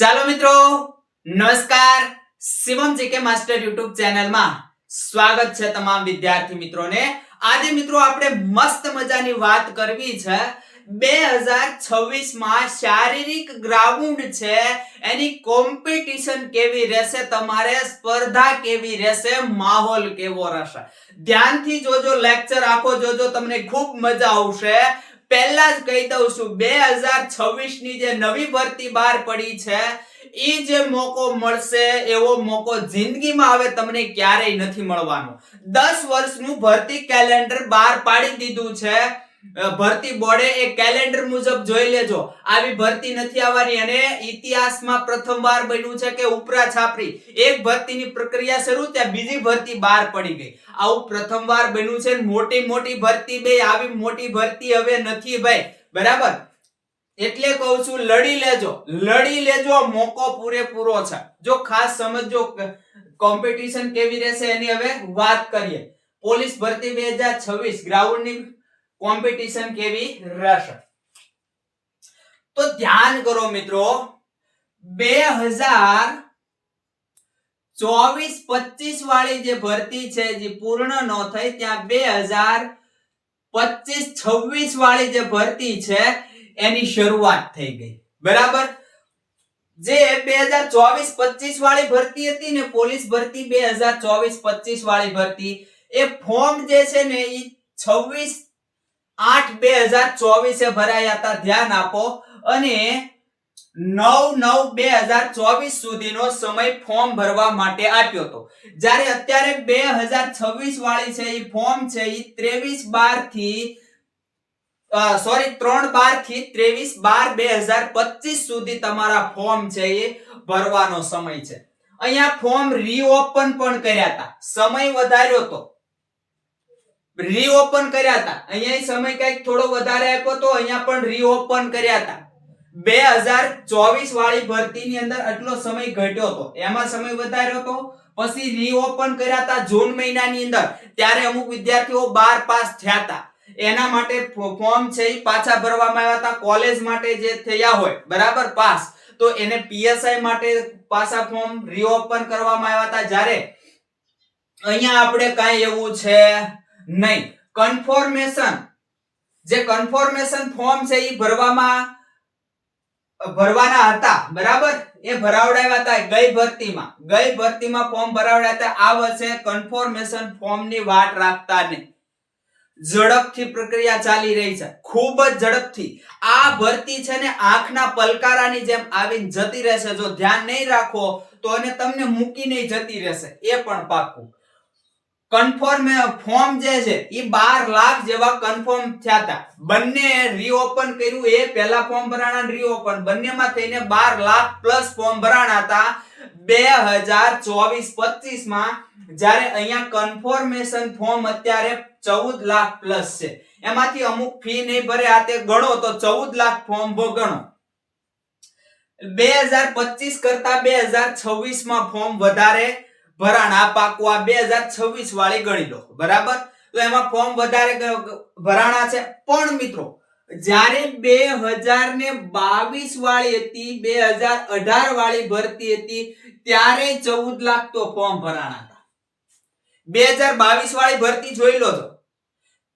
ચાલો મિત્રો, નમસ્કાર. શિવમ જીકે માસ્ટર યુટ્યુબ ચેનલમાં સ્વાગત છે તમામ વિદ્યાર્થી મિત્રોને. આજે મિત્રો આપણે મસ્ત મજાની વાત કરવી છે. બે હજાર છવ્વીસમાં શારીરિક ગ્રાઉન્ડ છે. એની કોમ્પિટિશન કેવી રહેશે, તમારે સ્પર્ધા કેવી રહેશે, માહોલ કેવો રહેશે? ધ્યાનથી જોજો, લેક્ચર આખો જોજો, તમને ખૂબ મજા આવશે. પહેલા જ કહી દઉં છું, બે હજાર છવ્વીસની જે નવી ભરતી બહાર પડી છે એ જે મોકો મળશે, એવો મોકો જિંદગીમાં હવે તમને ક્યારેય નથી મળવાનો. દસ વર્ષનું ભરતી કેલેન્ડર બહાર પાડી દીધું છે ભરતી બોર્ડે એ કેલેન્ડર મુજબ જોઈ લેજો. આવી ભરતી નથી આવવાની અને ઇતિહાસમાં પ્રથમવાર બન્યું છે કે ઉપરા છાપરી. એક ભરતીની પ્રક્રિયા શરૂ, ત્યાં બીજી ભરતી બહાર પડી ગઈ. આવું પ્રથમવાર બન્યું છે મોટી મોટી ભરતી બે, આવી મોટી ભરતી હવે નથી ભાઈ. બરાબર? એટલે કહું છું, લડી લેજો. લડી લેજો, મોકો પૂરેપૂરો છે. જો ખાસ સમજો કોમ્પિટિશન કેવી રહેશે એની હવે વાત કરીએ. પોલીસ ભરતી બે હજાર છવ્વીસ ગ્રાઉન્ડની કોમ્પિટિશન કેવી? રહેશે તો ધ્યાન કરો મિત્રો, બે હજાર ચોવીસ પચીસ વાળી જે ભરતી છે, જે પૂર્ણ ન થઈ, ત્યાં બે હજાર પચીસ છવ્વીસ વાળી જે ભરતી છે, એની શરૂઆત થઈ ગઈ. બરાબર? જે બે હજાર ચોવીસ પચીસ વાળી ભરતી હતી ને, પોલીસ ભરતી બે હજાર ચોવીસ પચીસ વાળી ભરતી, એ ફોર્મ જે છે ને એ છવ્વીસ આઠ બે હજાર ચોવીસે ભરાયા હતા. ધ્યાન આપો. અને નવ નવ બે હજાર ચોવીસ સુધીનો સમય ફોર્મ ભરવા માટે આપ્યો હતો. જ્યારે અત્યારે બે હજાર છવ્વીસ વાળી છે એ ફોર્મ છે એ ત્રેવીસ બારથી સોરી ત્રણ બારથી ત્રેવીસ બાર બે હજાર પચીસ સુધી તમારા ફોર્મ છે એ ભરવાનો સમય છે. અહીંયા ફોર્મ રીઓપન પણ કર્યા હતા. સમય વધાર્યો હતો રીઓપન કર્યા હતા. અહીંયા સમય કંઈક થોડો વધારે આપ્યો તો અહીંયા પણ રીઓપન કર્યા હતા. બે હજાર ચોવીસ વાળી ભરતીની અંદર આટલો સમય ઘટ્યો હતો. એમાં સમય વધાર્યો હતો. પછી રીઓપન કર્યા હતા જૂન મહિનાની અંદર. ત્યારે અમુક વિદ્યાર્થીઓ બાર પાસ થયા હતા. એના માટે ફોર્મ છે એ પાછા ભરવામાં આવ્યા હતા. કોલેજ માટે જે થયા હોય, બરાબર, પાસ. તો એને પીએસઆઈ માટે પાછા ફોર્મ રીઓપન કરવામાં આવ્યા હતા. જ્યારે અહીંયા આપણે કાંઈ એવું છે નહીં. કન્ફોર્મેશન જે કન્ફોર્મેશન ફોર્મ છે એ ભરવામાં, ભરવાના હતા. બરાબર? એ ભરાવડાવ્યા હતા ગઈ ભરતીમાં. ગઈ ભરતીમાં ફોર્મ ભરાવડાયા હતા. આ વર્ષે કન્ફોર્મેશન ફોર્મની વાટ રાખતા નહીં. ઝડપથી પ્રક્રિયા ચાલી રહી છે. ખૂબ જ ઝડપથી. આ ભરતી છે ને આંખના પલકારાની જેમ આવીને જતી રહેશે. જો ધ્યાન નહીં રાખો તો અને તમને મૂકીને જતી રહેશે. એ પણ પાક્કું કન્ફર્મ ફોર્મ જે છે એ બાર લાખ જેવા કન્ફર્મ થયા હતા. બંને રીઓપન કર્યું, એ પહેલા ફોર્મ ભરાણા રીઓપન બંનેમાં થઈને બાર લાખ પ્લસ ફોર્મ ભરાણા હતા. બે હજાર ચોવીસ પચીસમાં જ્યારે અહીંયા કન્ફર્મેશન ફોર્મ અત્યારે ચૌદ લાખ પ્લસ છે. એમાંથી અમુક ફી નહીં ભરે, આ તે ગણો તો ચૌદ લાખ ફોર્મ ગણો બે હજાર પચીસ કરતા બે હજાર છવ્વીસમાં ફોર્મ વધારે ભરાણા આ બે હજાર છવ્વીસ વાળી ગણી લો. બરાબર? તો એમાં ફોર્મ વધારે ભરાણા છે? પણ મિત્રો, જ્યારે બે હજાર ને બાવીસ વાળી હતી, બે હજાર અઢાર વાળી ભરતી હતી, ત્યારે ચૌદ લાખ તો ફોર્મ ભરાણા હતા. બે હજાર બાવીસ વાળી ભરતી જોઈ લો તો.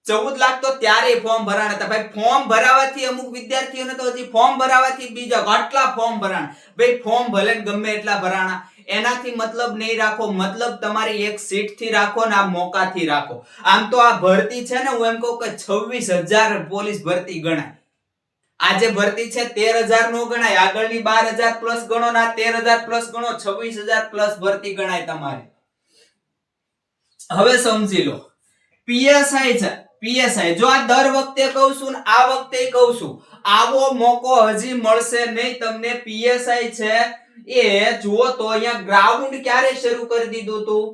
ચૌદ લાખ તો ત્યારે ફોર્મ ભરાણા હતા. ભાઈ, ફોર્મ ભરાવાથી અમુક વિદ્યાર્થીઓને તો હજી ફોર્મ ભરાવાથી બીજા આટલા ફોર્મ ભરાણા. ભાઈ, ફોર્મ ભલે ગમે એટલા ભરાણા. એનાથી મતલબ નહીં રાખો, મતલબ તમારી એક સીટથી રાખો ને આ મોકાથી રાખો. આમ તો આ ભરતી છે ને, હું એમ કહું કે છવ્વીસ હજાર પોલીસ ભરતી ગણાય. આજે ભરતી છે તેર હજાર નો ગણાય, આગળની બાર હજાર પ્લસ ગણો ના તેર હજાર પ્લસ ગણો, છવ્વીસ હજાર પ્લસ ભરતી ગણાય તમારે. હવે સમજી લો. પીએસઆઈ છે, પીએસઆઈ. જો આ દર વખતે કહું છું આ વખતે કહું છું આવો મોકો હજી મળશે નહીં. તમને પીએસઆઈ છે એ જુઓ તો અહીંયા ગ્રાઉન્ડ ક્યારે શરૂ કરી દીધું તું?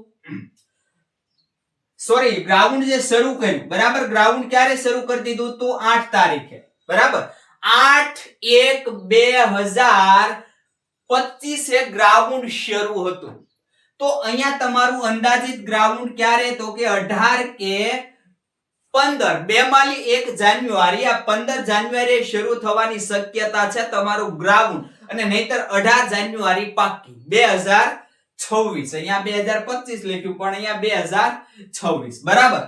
સોરી ગ્રાઉન્ડ જે શરૂ કર્યું, બરાબર? ગ્રાઉન્ડ ક્યારે શરૂ કરી દીધું તું? આઠ તારીખે. બરાબર? આઠ એક બે હજાર પચીસે ગ્રાઉન્ડ શરૂ હતું. તો અહીંયા તમારું અંદાજિત ગ્રાઉન્ડ ક્યારે? તો કે અઢાર કે પંદર. બે માલી, એક જાન્યુઆરી. આ પંદર જાન્યુઆરી શરૂ થવાની શક્યતા છે તમારું ગ્રાઉન્ડ. અને નહીતર અઢાર જાન્યુઆરી પાક્કી. બે હજાર છવ્વીસ. અહીંયા બે હજાર પચીસ લખ્યું, પણ અહીંયા બે હજાર છવ્વીસ. બરાબર?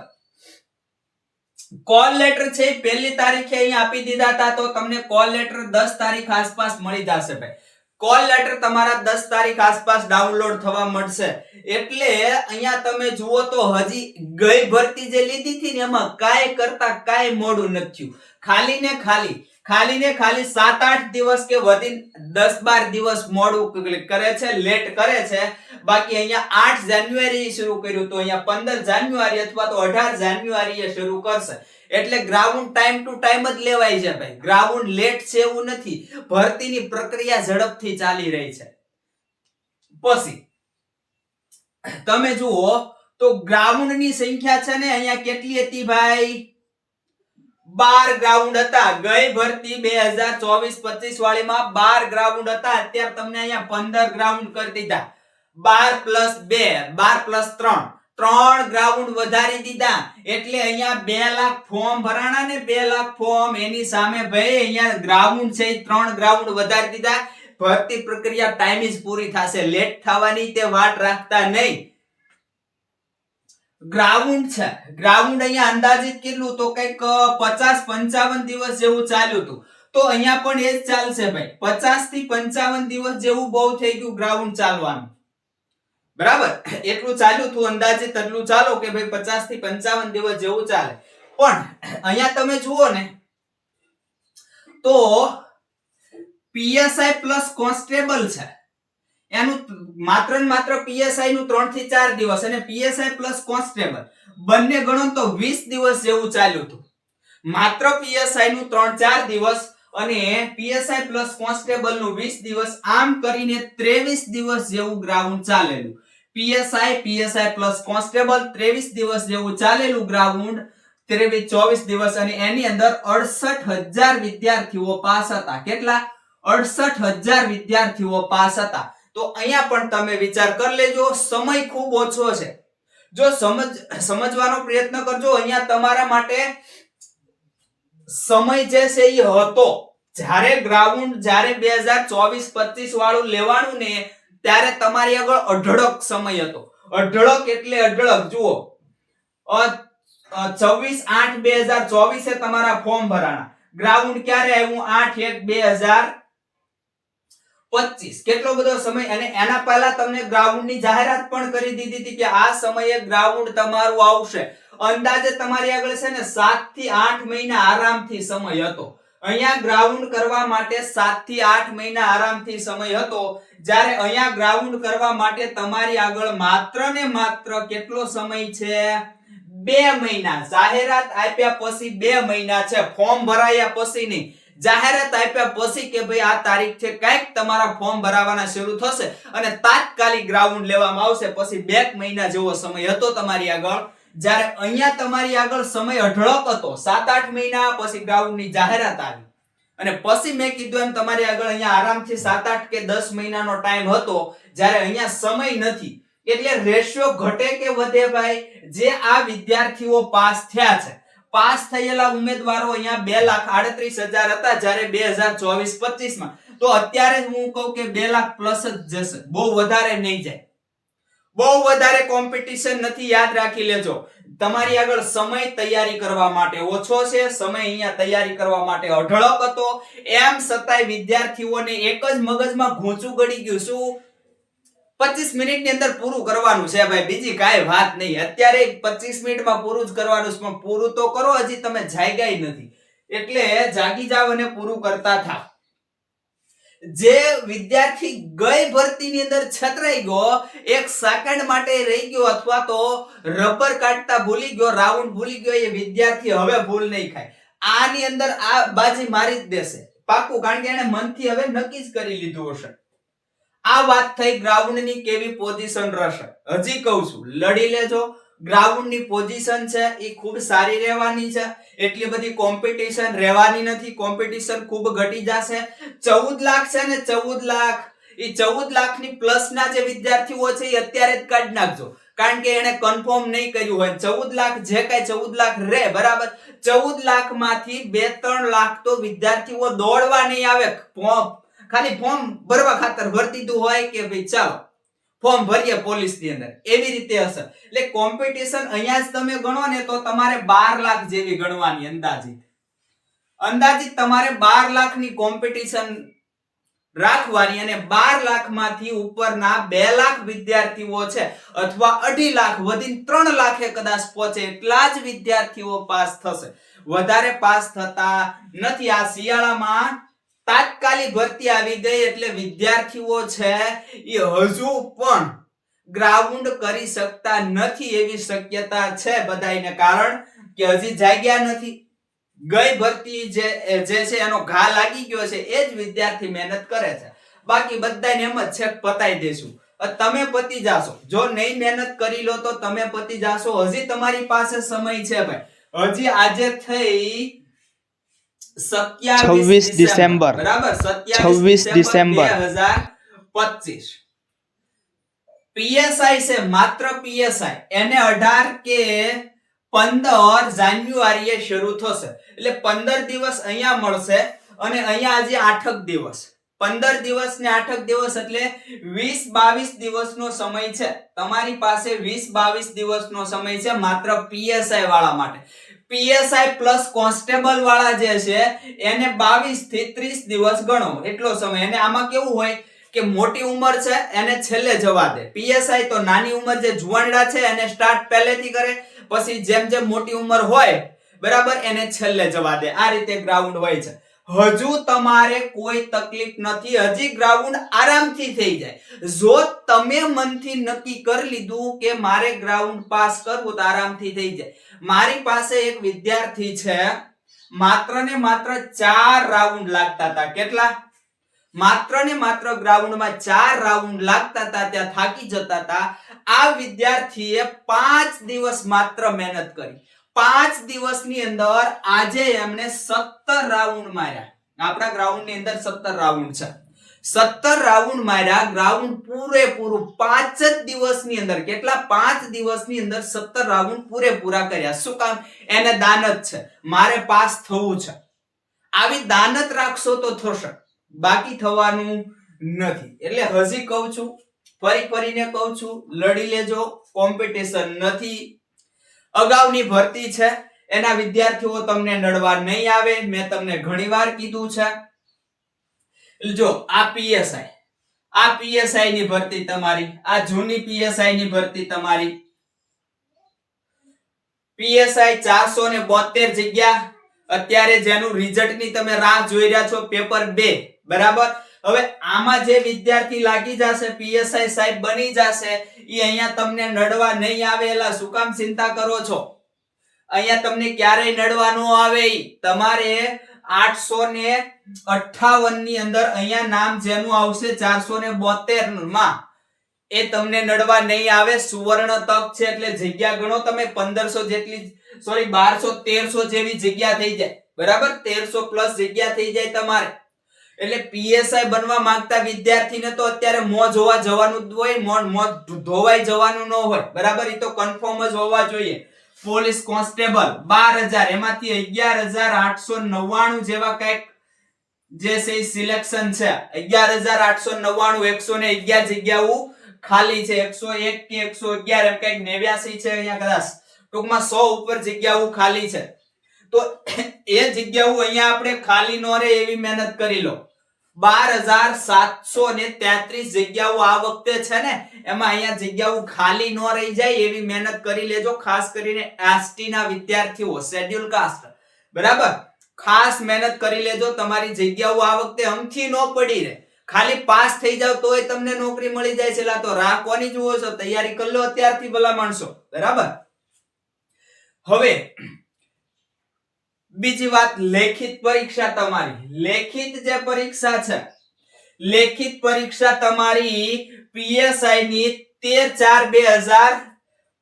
કોલ લેટર છે પહેલી તારીખે અહીંયા આપી દીધા હતા, તો તમને કોલ લેટર દસ તારીખ આસપાસ મળી જશે ભાઈ. કોલ લેટર તમારા દસ તારીખ આસપાસ ડાઉનલોડ થવા મળશે. એટલે અહીંયા તમે જુઓ તો હજી ગઈ ભરતી જે લીધી હતી ને એમાં કાંઈ કરતા કાંઈ મોડું નથી ખાલી ને ખાલી ખાલી ને ખાલી સાત આઠ દિવસ કે વધી દસ બાર દિવસ મોડું કરે છે લેટ કરે છે. બાકી અહીંયા આઠ જાન્યુઆરી શરૂ કર્યું તો અહીંયા પંદર જાન્યુઆરી અથવા તો અઢાર જાન્યુઆરી શરૂ કરશે. એટલે ગ્રાઉન્ડ ટાઈમ ટુ ટાઈમ જ લેવાય છે ભાઈ. ગ્રાઉન્ડ લેટ છે એવું નથી. ભરતીની પ્રક્રિયા ઝડપથી ચાલી રહી છે. પછી, તમે જુઓ તો ગ્રાઉન્ડની સંખ્યા છે ને અહીંયા કેટલી હતી ભાઈ? બાર ગ્રાઉન્ડ હતા. ગઈ ભરતી બે હજાર ચોવીસ પચીસ વાળીમાં બાર ગ્રાઉન્ડ હતા. અત્યારે તમને અહીંયા પંદર ગ્રાઉન્ડ કરી દીધા. બાર પ્લસ બે, બાર પ્લસ ત્રણ. ત્રણ ગ્રાઉન્ડ વધારી દીધા. એટલે અહીંયા બે લાખ ફોર્મ ભરાણા ને બે લાખ ફોર્મ એની સામે ભાઈ અહીંયા ગ્રાઉન્ડ છે ત્રણ ગ્રાઉન્ડ વધારી દીધા. ભરતી પ્રક્રિયા ટાઈમિંગ પૂરી થશે. લેટ થવાની તે વાટ રાખતા નહીં. ગ્રાઉન્ડ છે. ગ્રાઉન્ડ અહીંયા અંદાજિત કેટલું? તો કંઈક પચાસ પંચાવન દિવસ જેવું ચાલ્યું હતું. તો અહીંયા પણ એ જ ચાલશે ભાઈ. પચાસથી પંચાવન દિવસ જેવું બહુ થઈ ગયું ગ્રાઉન્ડ ચાલવાનું. બરાબર? એટલું ચાલ્યું હતું, અંદાજિત એટલું ચાલો કે ભાઈ પચાસથી પંચાવન દિવસ જેવું ચાલે. પણ અહીંયા તમે જુઓ ને, તો પીએસઆઈ પ્લસ કોન્સ્ટેબલ છે. એનું માત્ર ને માત્ર પીએસઆઈ નું ત્રણથી ચાર દિવસ અને પીએસઆઈ પ્લસ કોન્સ્ટેબલ બંને ગણો તો વીસ દિવસ જેવું ચાલ્યું હતું. માત્ર પીએસઆઈ નું ત્રણ ચાર દિવસ અને પીએસઆઈ પ્લસ કોન્સ્ટેબલનું વીસ દિવસ, આમ કરીને ત્રેવીસ દિવસ જેવું ગ્રાઉન્ડ ચાલેલું. પીએસઆઈ પીએસઆઈ પ્લસ કોન્સ્ટેબલ ત્રેવીસ દિવસ જેવું ચાલેલું ગ્રાઉન્ડ ત્રેવીસ ચોવીસ દિવસ અને એની અંદર અડસઠ હજાર વિદ્યાર્થીઓ પાસ હતા. કેટલા? અડસઠ હજાર વિદ્યાર્થીઓ પાસ હતા. તો અહીંયા પણ તમે વિચાર કરી લેજો, સમય ખૂબ ઓછો છે. જો સમજ, સમજવાનો પ્રયત્ન કરજો, અહીંયા તમારા માટે સમય જે છે એ હતો. જ્યારે ગ્રાઉન્ડ, જ્યારે બે હજાર ચોવીસ, પચીસ વાળું લેવાનું ને, ત્યારે તમારી આગળ અઢળક સમય હતો. અઢળક એટલે અઢળક, જુઓ. છવ્વીસ આઠ બે હજાર ચોવીસે તમારા ફોર્મ ભરાણા. ગ્રાઉન્ડ ક્યારે આવ્યું? આઠ એક બે હજાર પચીસ. કેટલો બધો સમય? એના પહેલા તમને આ સમયે ગ્રાઉન્ડ તમારું આવશે. અંદાજે તમારી આગળ છે સાતથી આઠ મહિના આરામથી સમય હતો. અહીંયા ગ્રાઉન્ડ કરવા માટે સાત આઠ મહિના આરામથી સમય હતો. જ્યારે અહીંયા ગ્રાઉન્ડ કરવા માટે તમારી આગળ માત્ર ને માત્ર કેટલો સમય છે? બે મહિના. જાહેરાત આપ્યા પછી બે મહિના છે. ફોર્મ ભરાયા પછી નહીં. જાહેરાત આપ્યા પછી કે ભાઈ આ તારીખ છે, કંઈક તમારા ફોર્મ ભરાવાના શરૂ થશે અને તાત્કાલિક ગ્રાઉન્ડ લેવામાં આવશે. પછી બે મહિના જેવો સમય હતો તમારી આગળ. જ્યારે અહીંયા તમારી આગળ સમય અઢળક હતો સાત આઠ મહિના, પછી ગ્રાઉન્ડની જાહેરાત આવી. અને પછી મેં કીધું એમ તમારી આગળ અહીંયા આરામથી સાત આઠ કે દસ મહિનાનો ટાઈમ હતો, જ્યારે અહીંયા સમય નથી. એટલે રેશિયો ઘટે કે વધે ભાઈ? જે આ વિદ્યાર્થીઓ પાસ થયા છે. પાસ થયેલા ઉમેદવારો અહીંયા બે લાખ આડત્રીસ હજાર હતા જ્યારે બે હજારમાં તો અત્યારે હું કહું કે બે લાખ પ્લસ જ જશે. બહુ વધારે નહીં જાય. બહુ વધારે કોમ્પિટિશન નથી, યાદ રાખી લેજો. તમારી આગળ સમય તૈયારી કરવા માટે ઓછો છે. સમય અહીંયા તૈયારી કરવા માટે અઢળક હતો. એમ છતાંય વિદ્યાર્થીઓને એક જ મગજમાં ઘૂંચું ગળી ગયું. શું? પચીસ મિનિટની અંદર પૂરું કરવાનું છે ભાઈ. બીજી કાંઈ વાત નહીં. અત્યારે પચીસ મિનિટમાં પૂરું જ કરવાનું છે પૂરું તો કરો, હજી તમે જાગ્યા નથી. એટલે જાગી જાવ અને પૂરું કરતા થા જે વિદ્યાર્થી ગઈ ભરતીની અંદર છતરાઈ ગયો, એક સેકન્ડ માટે રહી ગયો અથવા તો રબર કાઢતા ભૂલી ગયો, રાઉન્ડ ભૂલી ગયો, એ વિદ્યાર્થી હવે ભૂલ નહીં ખાય આની અંદર આ બાજી મારી જ દેશે. પાકું, કારણ કે એને મનથી હવે નક્કી જ કરી લીધું હશે. આ વાત થઈ ગ્રાઉન્ડની કેવી પોઝિશન રહેશે? હજી કહું છું, લડી લેજો. ગ્રાઉન્ડની પોઝિશન છે એ ખૂબ સારી રહેવાની છે. એટલી બધી કોમ્પિટિશન રહેવાની નથી. કોમ્પિટિશન ખૂબ ઘટી જશે. ચૌદ લાખ છે ને, ચૌદ લાખ. એ ચૌદ લાખની પ્લસના જે વિદ્યાર્થીઓ છે એ અત્યારે જ કાઢી નાખજો. કારણ કે એને કન્ફર્મ નહીં કર્યું હોય. ચૌદ લાખ જે કાંઈ ચૌદ લાખ રહે બરાબર? ચૌદ લાખમાંથી બે ત્રણ લાખ તો વિદ્યાર્થીઓ દોડવા નહીં આવે. ખાલી ફોર્મ ભરવા ખાતર ભરતી દીધું હોય કે ભાઈ ચાલો, ફોર્મ ભરીએ પોલીસની અંદર. એવી રીતે હશે. એટલે કોમ્પિટિશન અહીંયા જ તમે ગણો ને તો તમારે બાર લાખ જેવી ગણવાની અંદાજિત. અંદાજિત તમારે બાર લાખની કોમ્પિટિશન રાખવાની અને બાર લાખમાંથી ઉપરના બે લાખ વિદ્યાર્થીઓ છે અથવા અઢી લાખ વધીને ત્રણ લાખે કદાચ પહોંચે એટલા જ વિદ્યાર્થીઓ પાસ થશે. વધારે પાસ થતા નથી. આ શિયાળામાં તાત્કાલિક ભરતી આવી ગઈ એટલે વિદ્યાર્થીઓ છે એ હજુ પણ ગ્રાઉન્ડ કરી શકતા નથી એવી શક્યતા છે બધાયને કારણ કે હજી જાગ્યા નથી. ગઈ ભરતી જે જે છે એનો ઘા લાગી ગયો છે, એ જ વિદ્યાર્થી મહેનત કરે છે. બાકી બધાને એમ જ છે પતાઈ દેશું. તમે પતી જાશો. જો નહીં મહેનત કરી લો તો તમે પતી જાશો. હજી તમારી પાસે સમય છે ભાઈ. હજી આજે થઈ 27 26 ડિસેમ્બર. બરાબર? 27 26 ડિસેમ્બર. પચીસ. પીએસઆઈ છે માત્ર પીએસઆઈ એને 18 કે 15 જાન્યુઆરીએ શરૂ થશે. એટલે 15 દિવસ અહીંયા મળશે અને અહીંયા આજે આઠક દિવસ. પંદર દિવસ ને આઠક દિવસ એટલે વીસ બાવીસ દિવસનો સમય છે. તમારી પાસે વીસ બાવીસ દિવસનો સમય છે માત્ર પીએસઆઈ વાળા માટે. પીએસઆઈ પ્લસ કોન્સ્ટેબલ વાળા જે છે, એને બાવીસથી ત્રીસ દિવસ ગણો. એટલો સમય. અને આમાં કેવું હોય કે મોટી ઉંમર છે, એને છેલ્લે જવા દે. પીએસઆઈ તો નાની ઉંમર જે જુવાનડા છે, એને સ્ટાર્ટ પહેલેથી કરે, પછી જેમ જેમ મોટી ઉંમર હોય, બરાબર, એને છેલ્લે જવા દે. આ રીતે ગ્રાઉન્ડ હોય છે. હજુ તમારે કોઈ તકલીફ નથી. હજી ગ્રાઉન્ડ આરામથી થઈ જાય. જો તમે મનથી નક્કી કરી લીધું કે મારે ગ્રાઉન્ડ પાસ કરવું તો આરામથી થઈ જાય. મારી પાસે એક વિદ્યાર્થી છે. માત્ર ને માત્ર ચાર રાઉન્ડ લાગતા હતા. કેટલા? માત્ર ને માત્ર ગ્રાઉન્ડમાં ચાર રાઉન્ડ લાગતા હતા. ત્યાં થાકી જતા હતા. આ વિદ્યાર્થીએ પાંચ દિવસ માત્ર મહેનત કરી. પાંચ દિવસની અંદર આજે એમણે સત્તર રાઉન્ડ માર્યા. આપણા ગ્રાઉન્ડની અંદર સત્તર રાઉન્ડ છે. સત્તર રાઉન્ડ માર્યા, ગ્રાઉન્ડ પૂરેપૂરું પાંચ જ દિવસની અંદર, કેટલા? પાંચ દિવસની અંદર સત્તર રાઉન્ડ પૂરેપૂરા કર્યા. શું કામ? એને દાનત છે. મારે પાસ થવું છે. આવી દાનત રાખશો તો થશે. બાકી થવાનું નથી. એટલે હજી કહું છું, ફરી ફરીને કહું છું, લડી લેજો. કોમ્પિટિશન નથી. અગાઉની ભરતી છે. એના વિદ્યાર્થીઓ તમને નડવા નહીં આવે. મેં તમને ઘણીવાર કીધું છે. જો, આ પીએસઆઈ. આ પીએસઆઈ ની ભરતી તમારી. આ જૂની પીએસઆઈ ની ભરતી તમારી. પીએસઆઈ ચારસો ને બોતેર જગ્યા. અત્યારે જેનું રિઝલ્ટની તમે રાહ જોઈ રહ્યા છો પેપર બે. બરાબર? હવે આમાં જે વિદ્યાર્થી લાગી જશે, પીએસઆઈ સાહેબ બની જશે એ અહીંયા તમને નડવા નહીં આવે એલા શું કામ ચિંતા કરો છો? અહીંયા તમને ક્યારેય નડવા ન આવે. તમારે આઠસો ને અઠાવનની અંદર અહીંયા નામ જેનું આવશે ચારસો ને બોતેરમાં. એ તમને નડવા નહીં આવે, સુવર્ણ તક છે એટલે જગ્યા ગણો તમે પંદરસો જેટલી સોરી બારસો તેરસો જેવી જગ્યા થઈ જાય. બરાબર? તેરસો પ્લસ જગ્યા થઈ જાય તમારે. એટલે પીએસઆઈ બનવા માંગતા વિદ્યાર્થીને તો અત્યારે મો જોવા જવાનું હોય, મો મો ધોવાઈ જવાનું ન હોય. બરાબર? એ તો કન્ફર્મ જ હોવા જોઈએ. પોલીસ કોન્સ્ટેબલ બાર હજાર, એમાંથી અગિયાર હજાર આઠસો નવ્વાણું જેવા કંઈક જે છે સિલેક્શન છે. અગિયાર હજાર આઠસો નવ્વાણું, એકસો ને અગિયાર જગ્યાઓ ખાલી છે. એકસો એક કે એકસો અગિયાર એમ કંઈક નેવ્યાસી છે અહીંયા કદાચ. ટૂંકમાં સો ઉપર જગ્યાઓ ખાલી છે. તો એ જગ્યાઓ અહીંયા આપણે ખાલી ન રહે એવી મહેનત કરી લો. બાર હજાર સાતસો ને તેત્રીસ જગ્યાઓ આ વખતે છે ને, એમાં અહીંયા જગ્યાઓ ખાલી ન રહી જાય એવી મહેનત કરી લેજો, ખાસ કરીને એસટી ના વિદ્યાર્થીઓ શેડ્યુલ કાસ્ટ બરાબર? ખાસ મહેનત કરી લેજો, તમારી જગ્યાઓ આ વખતે અમથી ન પડી રહે. ખાલી પાસ થઈ જાવ તોય તમને નોકરી મળી જાય છે તો રાહ કોની જુઓ છો? તૈયારી કરી લો અત્યારથી ભલા માણસો. બરાબર? હવે બીજી વાત લેખિત પરીક્ષા તમારી. લેખિત જે પરીક્ષા છે લેખિત પરીક્ષા તમારી પીએસઆઈ ની તેર ચાર બે હજાર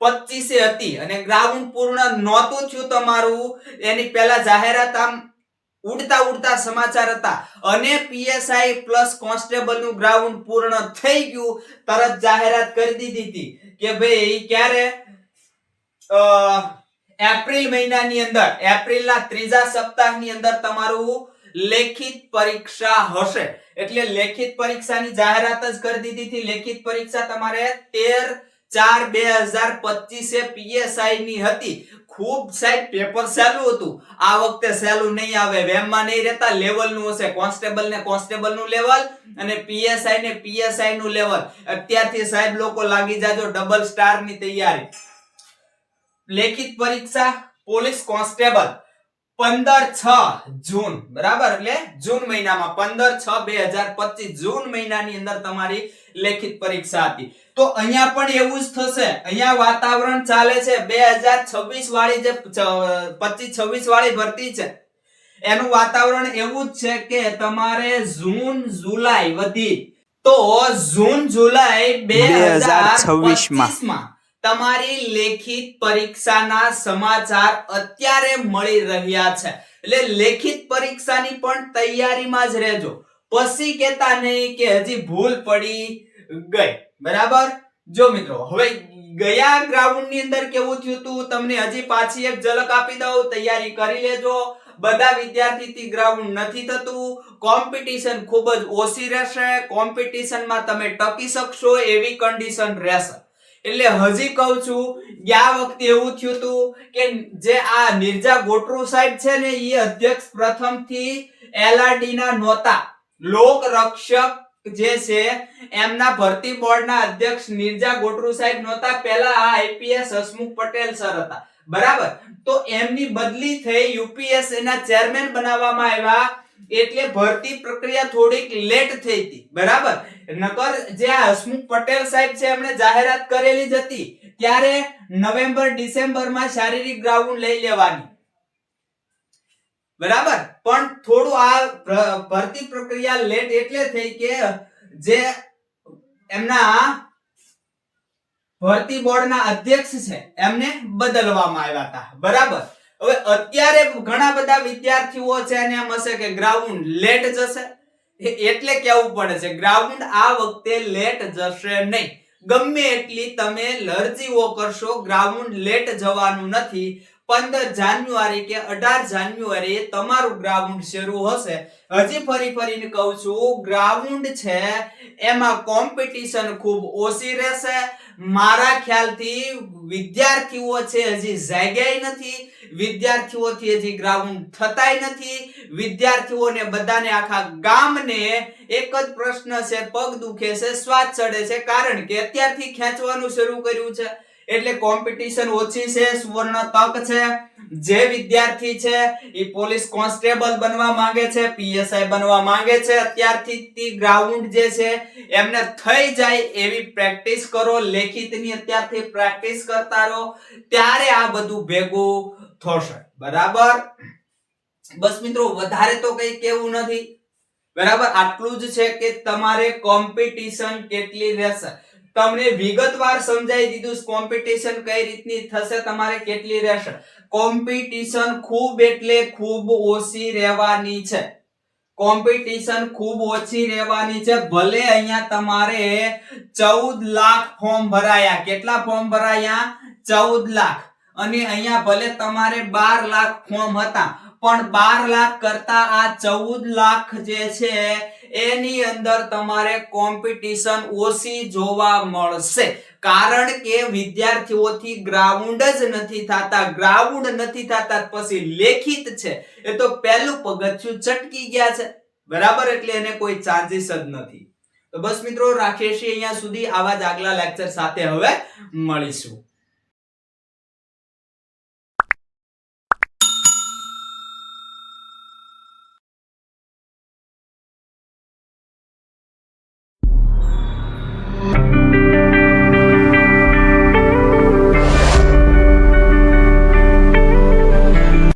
પચીસે હતી અને ગ્રાઉન્ડ પૂર્ણ નહોતું થયું તમારું. એની પહેલા જાહેરાત આમ ઉડતા ઉડતા સમાચાર હતા. અને પીએસઆઈ પ્લસ કોન્સ્ટેબલનું ગ્રાઉન્ડ પૂર્ણ થઈ ગયું. તરત જાહેરાત કરી દીધી હતી કે ભાઈ ક્યારે અ, એપ્રિલ મહિનાની અંદર, એપ્રિલના ત્રીજા સપ્તાહની અંદર તમારું લેખિત પરીક્ષા હશે. એટલે લેખિત પરીક્ષાની જાહેરાત જ કરી દીધી હતી. લેખિત પરીક્ષા તમારે તેર ચાર બે હજાર પચીસે પીએસઆઈ ની હતી. ખૂબ સાહેબ, પેપર સહેલું હતું. આ વખતે સહેલું નહીં આવે. વેમમાં નહીં રહેતા લેવલનું હશે. કોન્સ્ટેબલ ને કોન્સ્ટેબલનું લેવલ અને પીએસઆઈ ને પીએસઆઈ નું લેવલ. અત્યારથી સાહેબ લોકો લાગી જાજો, ડબલ સ્ટારની તૈયારી. લેખિત પરીક્ષા પોલીસ કોન્સ્ટેબલ પંદર છ જૂન બરાબર? એટલે જૂન મહિનામાં પંદર છ બે હજાર પચીસ જૂન મહિનાની અંદર તમારી લેખિત પરીક્ષા હતી. તો અહીંયા પણ એવું જ થશે. અહીંયા વાતાવરણ ચાલે છે. બે હજાર છવ્વીસ વાળી જે પચીસ છવ્વીસ વાળી ભરતી છે એનું વાતાવરણ એવું જ છે કે તમારે જૂન જુલાઈ વધી. તો જૂન જુલાઈ બે હજાર છવ્વીસમાં. તમારી લેખિત પરીક્ષાના સમાચાર અત્યારે મળી રહ્યા છે. એટલે લેખિત પરીક્ષાની પણ તૈયારીમાં જ રહેજો. પછી કેતા નહીં કે હજી ભૂલ પડી ગઈ. બરાબર? જો મિત્રો, હવે ગયા ગ્રાઉન્ડની અંદર કેવું થયું હતું તમને હજી પાછી એક ઝલક આપી દઉં. તૈયારી કરી લેજો. બધા વિદ્યાર્થીથી ગ્રાઉન્ડ નથી થતું. કોમ્પિટિશન ખૂબ જ ઓછી રહેશે. કોમ્પિટિશનમાં તમે ટકી શકશો એવી કન્ડિશન રહેશે. એટલે હજી કહું છું, ગયા વખતે એવું થયું હતું કે જે આ નિર્જા ગોટરુ સાહેબ છે ને એ અધ્યક્ષ પ્રથમથી એલઆરડી ના નહોતા. લોક રક્ષક જે છે, એમના ભરતી બોર્ડના અધ્યક્ષ નિર્જા ગોટરુ સાહેબ નહોતા. પહેલા આ આઈપીએસ હસમુખ પટેલ સર હતા. બરાબર? તો એમની બદલી થઈ યુપીએસસી ના ચેરમેન બનાવવામાં આવ્યા. એટલે ભરતી પ્રક્રિયા થોડીક લેટ થઈ હતી. બરાબર? નકર જે હસમુખ પટેલ સાહેબ છે, એમણે જાહેરાત કરેલી જ હતી. ત્યારે નવેમ્બર, ડિસેમ્બરમાં શારીરિક ગ્રાઉન્ડ લઈ લેવાની. બરાબર? પણ થોડું આ ભરતી પ્રક્રિયા લેટ એટલે થઈ કે જે એમના ભરતી બોર્ડના અધ્યક્ષ છે, એમને બદલવામાં આવ્યા હતા. બરાબર? હવે અત્યારે ઘણા બધા વિદ્યાર્થીઓ છે અને એમ હશે કે ગ્રાઉન્ડ લેટ જશે. એટલે કેવું પડે છે ગ્રાઉન્ડ આ વખતે લેટ જશે નહીં. ગમે એટલી તમે લરજીઓ કરશો ગ્રાઉન્ડ લેટ જવાનું નથી. પંદર જાન્યુઆરી કે અઢાર જાન્યુઆરી તમારું ગ્રાઉન્ડ શરૂ હશે. હજી ફરી ફરીને કહું છું, ગ્રાઉન્ડ છે, એમાં કોમ્પિટિશન ખૂબ ઓછી રહેશે. મારા ખ્યાલથી વિદ્યાર્થીઓ છે હજી જાગ્યાય નથી. વિદ્યાર્થીઓથી હજી ગ્રાઉન્ડ થતાય નથી. વિદ્યાર્થીઓને બધાને આખા ગામને એક જ પ્રશ્ન છે, પગ દુખે છે શ્વાસ ચડે છે, કારણ કે અત્યારથી ખેંચવાનું શરૂ કર્યું છે. એટલે કોમ્પિટિશન ઓછી છે, સુવર્ણ તક છે. જે વિદ્યાર્થી છે એ પોલીસ કોન્સ્ટેબલ બનવા માંગે છે, પીએસઆઈ બનવા માંગે છે. અત્યારથી ગ્રાઉન્ડ જે છે, એમને થઈ જાય એવી પ્રેક્ટિસ કરો. લેખિતની અત્યારથી પ્રેક્ટિસ કરતા રહો. ત્યારે આ બધું ભેગું થશે. બરાબર? બસ મિત્રો, વધારે તો કઈ કેવું નથી. બરાબર? આટલું જ છે કે તમારે કોમ્પિટિશન કેટલી રહેશે. તમને વિગતવાર સમજાવી દીધું કોમ્પિટિશન કઈ રીતની થશે, તમારે કેટલી રહેશે. કોમ્પિટિશન ખૂબ એટલે ખૂબ ઓછી રહેવાની છે. કોમ્પિટિશન ખૂબ ઓછી રહેવાની છે, ભલે અહીંયા તમારે ચૌદ લાખ ફોર્મ ભરાયા. કેટલા ફોર્મ ભરાયા? ચૌદ લાખ. અને અહીંયા ભલે તમારે બાર લાખ ફોર્મ હતા, પણ બાર લાખ કરતા આ ચૌદ લાખ જે છે એની અંદર તમારે કોમ્પિટિશન ઓછી જોવા મળશે. કારણ કે વિદ્યાર્થીઓથી ગ્રાઉન્ડ જ નથી થતા. ગ્રાઉન્ડ નથી થતા પછી લેખિત છે. એ તો પહેલું પગથિયું ચટકી ગયા છે. બરાબર? એટલે એને કોઈ ચાન્સીસ જ નથી. તો બસ મિત્રો, રાખીએ છીએ અહીંયા સુધી. આવા જ આગલા લેક્ચર સાથે હવે મળીશું.